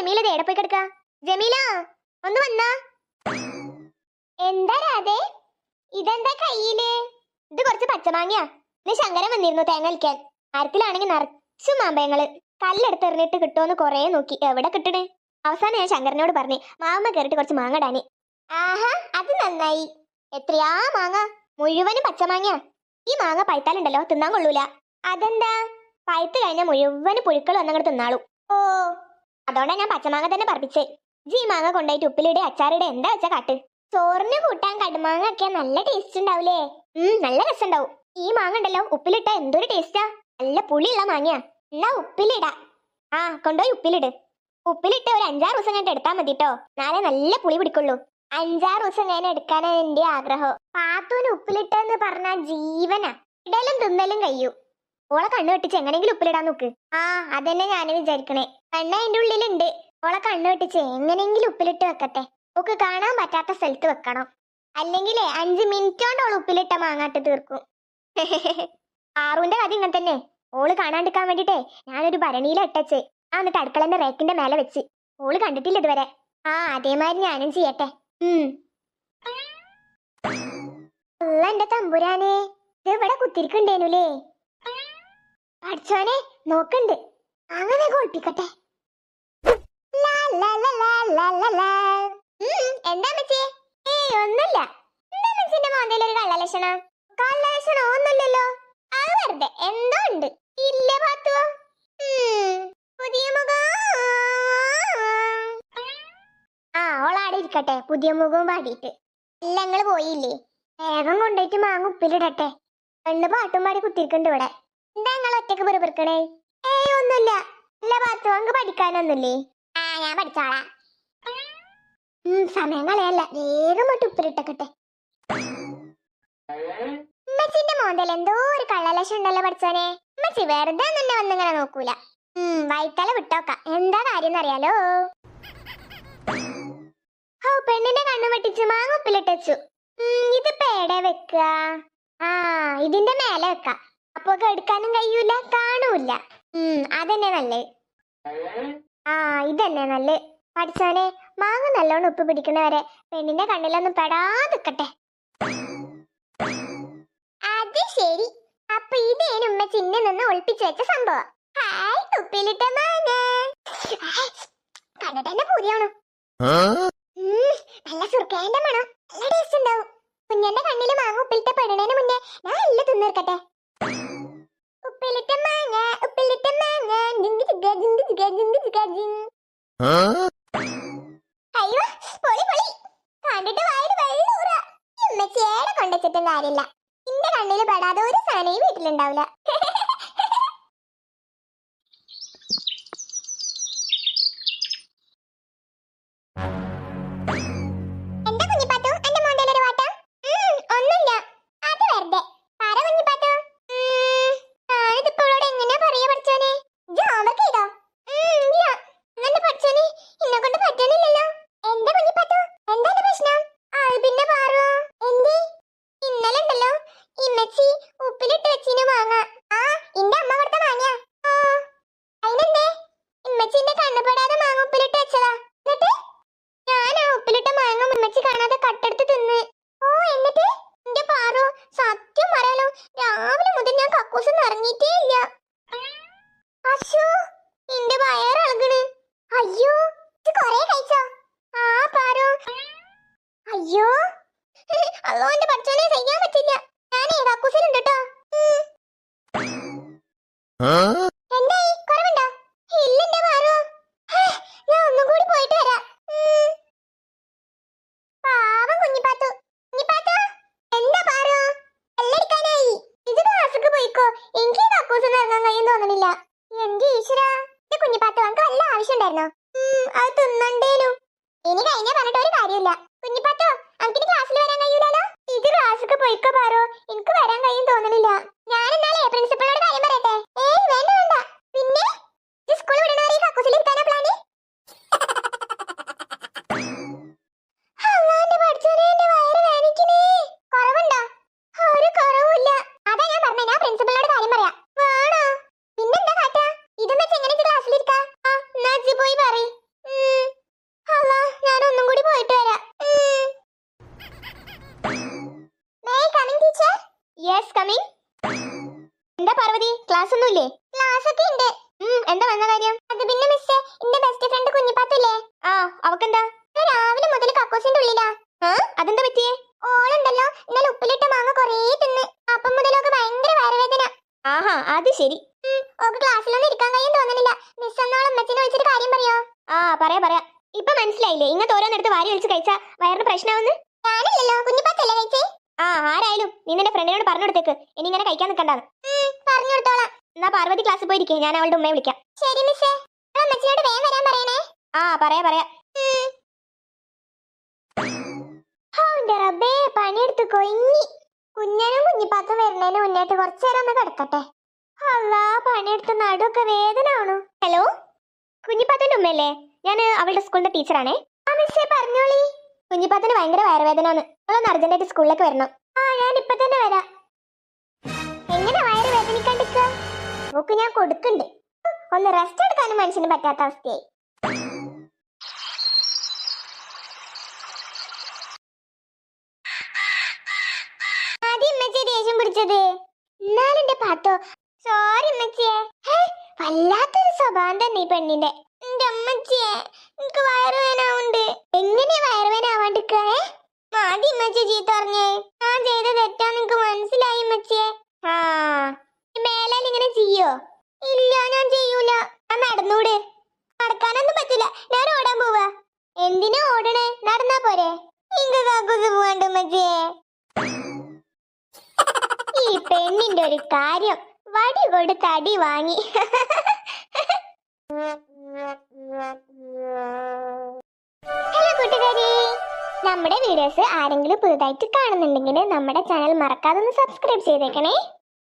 ജമീല എവിടെ പോയി കിടക്ക? ജമീല ഒന്ന് വന്നാ. എന്താ രാധേ? ഇതെന്താ കയ്യിൽ? ഇത് കുറച്ച് പച്ചമാങ്ങയാ. ഇന്ന് ശങ്കരൻ വന്നിരുന്നു തേങ്ങ അലിക്കാൻ മരത്തിലാണെങ്കിൽ നിറച്ചു മാമ്പയങ്ങൾ കല്ലെടുത്ത് എറിഞ്ഞിട്ട് കിട്ടുമെന്ന് കൊറേ നോക്കി. എവിടെ കിട്ടണേ? അവസാനം ഞാൻ ശങ്കരനോട് പറഞ്ഞു മാമ കേറിട്ട് കുറച്ച് മാങ്ങ ഇടാന്. ആഹാ അത് നന്നായി. എത്രയാ മാങ്ങ? മുഴുവനും പച്ചമാങ്ങയാ. ഈ മാങ്ങ പഴുത്താലുണ്ടല്ലോ തിന്നാൻ കൊള്ളൂല. അതെന്താ? പഴുത്ത് കഴിഞ്ഞാൽ മുഴുവൻ പുഴുക്കൾ വന്നങ്ങോട്ട് തിന്നാളൂ. ഓ അതുകൊണ്ടാ ഞാൻ പച്ചമാങ്ങ തന്നെ പറപ്പിച്ചേ. ജി മാങ്ങ കൊണ്ടുപോയിട്ട് ഉപ്പിലിടെ അച്ചാറിടെ എന്താ വെച്ചാ കാട്ട്? ചോറിന് കൂട്ടാൻ കടുമാങ്ങ ഒക്കെ നല്ല ടേസ്റ്റ് ഉണ്ടാവൂലേ? ഉം നല്ല രസമുണ്ടാവും. ഈ മാങ്ങ ഉണ്ടല്ലോ ഉപ്പിലിട്ട എന്തൊരു ടേസ്റ്റാ നല്ല പുളിയുള്ള മാങ്ങയാ. എന്നാ ഉപ്പിലിടാ. ആ കൊണ്ടുപോയി ഉപ്പിലിട്. ഉപ്പിലിട്ട് ഒരു അഞ്ചാറ് ദിവസം കഴിഞ്ഞിട്ട് എടുത്താൽ മതി കേട്ടോ നാളെ നല്ല പുളി പിടിക്കുള്ളൂ. അഞ്ചാറ് ദിവസം ഞാൻ എടുക്കാനാണ് എന്റെ ആഗ്രഹം. പാത്തൂന് ഉപ്പിലിട്ടെന്ന് പറഞ്ഞ ജീവനാ. ഇടലും തിന്നലും കഴിയൂ. ഓളെ കണ്ണു വെട്ടിച്ച് എങ്ങനെയെങ്കിലും ഉപ്പിലിടാൻ നോക്ക്. ആ അതന്നെ ഞാൻ വിചാരിക്കണേ. കണ്ണ അതിന്റെ ഉള്ളിലുണ്ട്. ഓളെ കണ്ണു വെട്ടിച്ച് എങ്ങനെയെങ്കിലും ഉപ്പിലിട്ട് വെക്കട്ടെ. ഒക്കെ കാണാൻ പറ്റാത്ത സ്ഥലത്ത് വെക്കണം. അല്ലെങ്കിലേ അഞ്ച് മിനിറ്റ് കൊണ്ട് ഓൾ ഉപ്പിലിട്ട മാങ്ങാട്ട് തീർക്കും. ആറുവിന്റെ കഥ ഇങ്ങനെ തന്നെ. ഓൾ കാണാണ്ടിരിക്കാൻ വേണ്ടിട്ടേ ഞാനൊരു ഭരണിയില ഇട്ടച്ച്. ആ എന്നിട്ട് അടുക്കളന്റെ റേക്കിന്റെ മേലെ വെച്ച്. ഓൾ കണ്ടിട്ടില്ല ഇതുവരെ. ആ അതേമാതിരി ഞാനും ചെയ്യട്ടെ. ഉം. എന്റെ തമ്പുരാനെ ഇത് ഇവിടെ കുത്തിരിക്കണ്ടേനുലേ പഠിച്ചോനെ നോക്കണ്ട്. അങ്ങനെ ലാ. എന്താ മച്ചേ എന്താ ഒരു എന്തോ ഉണ്ട്. ഇല്ല പുതിയ ആ ഇരിക്കട്ടെ. പുതിയ മുഖവും പാടിയിട്ട്. എല്ലാം പോയില്ലേ? വേഗം കൊണ്ടുപോയിട്ട് മാങ്ങ ഉപ്പിലിടട്ടെ. പെണ്ണ് പാട്ടും പാടി കുത്തിരിക്കണ്ട് ഇവിടെ. ഒറ്റയ്ക്ക് പെറുപിറുക്കണേ ഏയ് ഒന്നുമില്ല. ഇല്ല പാത്തു അങ്ങ് പഠിക്കാനൊന്നുമില്ലേ? ആ ഞാൻ പഠിച്ചോളാം. സമയം കളയല്ല. വേഗം പോയിട്ട് ഉപ്പിലിട്ടക്കട്ടെ ഉമ്മച്ചിന്റെ മോന്തൽ എന്തോ ഒരു കള്ളലക്ഷം ഉണ്ടല്ലോ പഠിച്ചോനെ ഉമ്മച്ചി വെറുതെ നിന്നെ വന്നിങ്ങനെ നോക്കൂല. വൈത്തല വിട്ടോക്ക. എന്താ കാര്യം അറിയാലോ ഹോ പെണ്ണിന്റെ കണ്ണു വെട്ടിച്ച് മാങ്ങ ഉപ്പിലിട്ടു ഇതിപ്പോ എടെ വെക്കുക ആ ഇതിന്റെ മേലെ വെക്ക. അപ്പൊ എടുക്കാനും കഴിയൂല കാണൂല. ഉം അതന്നെ നല്ലേ. ആ ഇതന്നെ നല്ലത് പഠിച്ചോനെ മാങ്ങ നല്ലോണം ഉപ്പ് പിടിക്കണവരെ പെണ്ണിന്റെ കണ്ണിലൊന്നും പെടാതിക്കട്ടെ. അത് ശരി. അപ്പൊ ഇതേനും ഉമ്മ ചിന്ന നിന്ന് ഒളിപ്പിച്ചു വെച്ച സംഭവം. ഹായ് ഉപ്പിലിട്ട മാങ്ങ. കണ്ടിട്ട് തന്നെ പൂതിയാണു? നല്ല സുർക്കേന്റെ മണം. നല്ല ടേസ്റ്റ് ഉണ്ടാവും. കുഞ്ഞന്റെ കണ്ണിൽ മാങ്ങ ഉപ്പിലിട്ട പെടണേന് മുന്നേ ഞാൻ എല്ലാം തിന്നിർക്കട്ടെ അയ്യോ പൊളി പൊളി. കണ്ടിട്ട് കാര്യമില്ല. ഇന്റെ കണ്ണിൽ പെടാതെ ഒരു സാധനം വീട്ടിലുണ്ടാവില്ല കക്കൂസ് ഇറങ്ങിയിട്ടേ ഇല്ല അശോ എന്റെ വയറിളകണ് അയ്യോ ഇത് കൊറേ കഴിച്ചോ? ആ പാരോ. അയ്യോ അല്ലോ എന്റെ പഠിച്ചോനെ ചെയ്യാൻ പറ്റില്ല. ഞാൻ കക്കൂസിലുണ്ട് കേട്ടോ എന്തായി കുറവുണ്ടോ ഇല്ല എന്റെ പാറു ഹേ, ഞാൻ ഒന്നും കൂടി പോയിട്ട് വരാം ഉം. പാവം കുഞ്ഞിപ്പാത്തു കുഞ്ഞിപ്പാത്തു എന്താ പാറു എല്ലടിക്കാനായി ഇത് ക്ലാസ്സിക്ക് പോയിക്കോ എനിക്ക് ഈ കക്കൂസിൽ ഇറങ്ങാൻ കഴിയും തോന്നണില്ല എന്റെ ഈശ്വരാ? ഇത് കുഞ്ഞിപ്പാത്തു നമുക്ക് വല്ല ആവശ്യം ഉണ്ടായിരുന്നോ അത് തിന്നണ്ടേനു. ഇനി കഴിഞ്ഞ പറഞ്ഞിട്ട് ഒരു കാര്യമില്ല കുഞ്ഞിപ്പാത്തു നമുക്കിനി ക്ലാസ്സിൽ വരാൻ കഴിയൂലോ ഇത് ക്ലാസ്സൊക്കെ പോയിക്കോ പാറോ. എനിക്ക് വരാൻ കഴിയും യെസ് കമ്മിങ് എന്താ പാർവതി? ക്ലാസ് ഒന്നുമില്ലേ ക്ലാസ് ഒക്കെ ഉണ്ട് എന്താ വന്ന കാര്യം? അത് പിന്നെ മിസ്സേ എന്റെ ബെസ്റ്റ് ഫ്രണ്ട് കുഞ്ഞിപ്പാത്തല്ലേ? ആ അവക്കെന്താ? രാവിലെ മുതൽ കക്കോസിന്റെ ഉള്ളിലാ. അതെന്താ പറ്റിയേ? ഓളുണ്ടല്ലോ ഇന്നലെ ഉപ്പിലിട്ട മാങ്ങ കൊറേ തിന്ന്. അപ്പം മുതലൊക്കെ ഭയങ്കര വയറുവേദന. ആഹാ അത് ശരി. ഓക്ക് ക്ലാസ്സിലൊന്നും ഇരിക്കാൻ കഴിയും തോന്നുന്നില്ല മിസ് എന്നോളം അമ്മച്ചിനെ വിളിച്ചിട്ട് കാര്യം പറയോ? ആ പറയാ പറയാ. ഇപ്പൊ മനസ്സിലായില്ലേ? ഇങ്ങനത്തെ ഓരോന്നെടുത്ത് വാരി വലിച്ച് കഴിച്ചാ വയറിന് പ്രശ്നമാവുന്നു ഞാനില്ലല്ലോ കുഞ്ഞിപ്പാത്തല്ലേ നീ ഫ്രണ്ടിനോട് പറഞ്ഞു കൊടുത്തേക്ക്. ഇനി ഇങ്ങനെ കഴിക്കാൻ നിൽക്കണ്ടാന്ന് പറഞ്ഞു കൊടുത്തോളാം. എന്നാ പാർവതി ക്ലാസ്സിൽ പോയിരിക്കേ. ഞാൻ അവളുടെ ഉമ്മയെ വിളിക്കാം. ശരി മിസ്സേ അമ്മച്ചിനോട് വേഗം വരാൻ പറയണേ. ആ പറയാ പറയാ. റബ്ബേ കുഞ്ഞനും ഒന്ന് കിടക്കട്ടെ. അല്ലാ ഹലോ? കുഞ്ഞിപ്പാത്തിന്റെ ഉമ്മയല്ലേ? ഞാൻ അവളുടെ സ്കൂളിന്റെ ടീച്ചറാണേ ആ മിസ്സേ പറഞ്ഞോളി. കുഞ്ഞിപ്പാത്തിന് ഭയങ്കര വയറുവേദന നിങ്ങളൊന്ന് അർജന്റായിട്ട് സ്കൂളിലേക്ക് വരണം. ആ ഞാൻ ഇപ്പൊ തന്നെ വരാം. എങ്ങനെ വയറ് വേദനിക്കാണ്ടിരിക്കുക നോക്ക് ഞാൻ കൊടുക്കണ്ട്. ഒന്ന് റെസ്റ്റ് എടുക്കാനും മനുഷ്യന് പറ്റാത്ത അവസ്ഥയായി. ദേഷ്യം പിടിച്ചത്. എന്നാലെന്റെ പാത്തോ? സോറി ഉമ്മച്ചിയെ വല്ലാത്തൊരു സ്വഭാവം തന്നെ ഈ പെണ്ണിന്റെ. എന്റെ അമ്മച്ചിയെ എനിക്ക് വയറുവേനാവുണ്ട് എങ്ങനെ വയറുവേനാവാണ്ടിക്കേ ആദ്യം ഉമ്മച്ചി ചീത്ത പറഞ്ഞേ. ഞാൻ ചെയ്ത തെറ്റാ നിനക്ക് മനസ്സിലായി ഉമ്മച്ചിയെ ആ. മേലാൽ ഇങ്ങനെ ചെയ്യോ? ഇല്ല ഞാൻ ചെയ്യൂല. ഞാൻ നടന്നൂടെ. നടക്കാനൊന്നും പറ്റില്ല. ഞാൻ ഓടാൻ പോവാ. എന്തിനാ ഓടണേ? നടന്നാ പോരെ. ഇങ്ക കാക്കൂസ് പോവാണ്ട് ഉമ്മച്ചിയെ ഈ പെണ്ണിന്റെ ഒരു കാര്യം വടി കൊടുത്ത് അടി വാങ്ങി. നമ്മുടെ വീഡിയോസ് ആരെങ്കിലും പുതുതായിട്ട് കാണുന്നുണ്ടെങ്കിൽ നമ്മുടെ ചാനൽ മറക്കാതെ ഒന്ന് സബ്സ്ക്രൈബ് ചെയ്തേക്കണേ.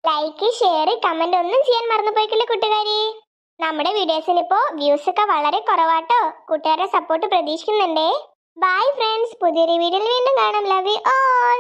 ലൈക്ക് ഷെയർ കമന്റ് ഒന്നും ചെയ്യാൻ മറന്നു പോയിക്കില്ല കൂട്ടുകാരി? നമ്മുടെ വീഡിയോസിന് ഇപ്പോ വ്യൂസ് ഒക്കെ വളരെ കുറവാട്ടോ. കൂട്ടുകാരുടെ സപ്പോർട്ട് പ്രതീക്ഷിക്കുന്നുണ്ടേ. ബൈ ഫ്രണ്ട്സ് പുതിയൊരു വീഡിയോയിൽ വീണ്ടും കാണാം. Love you all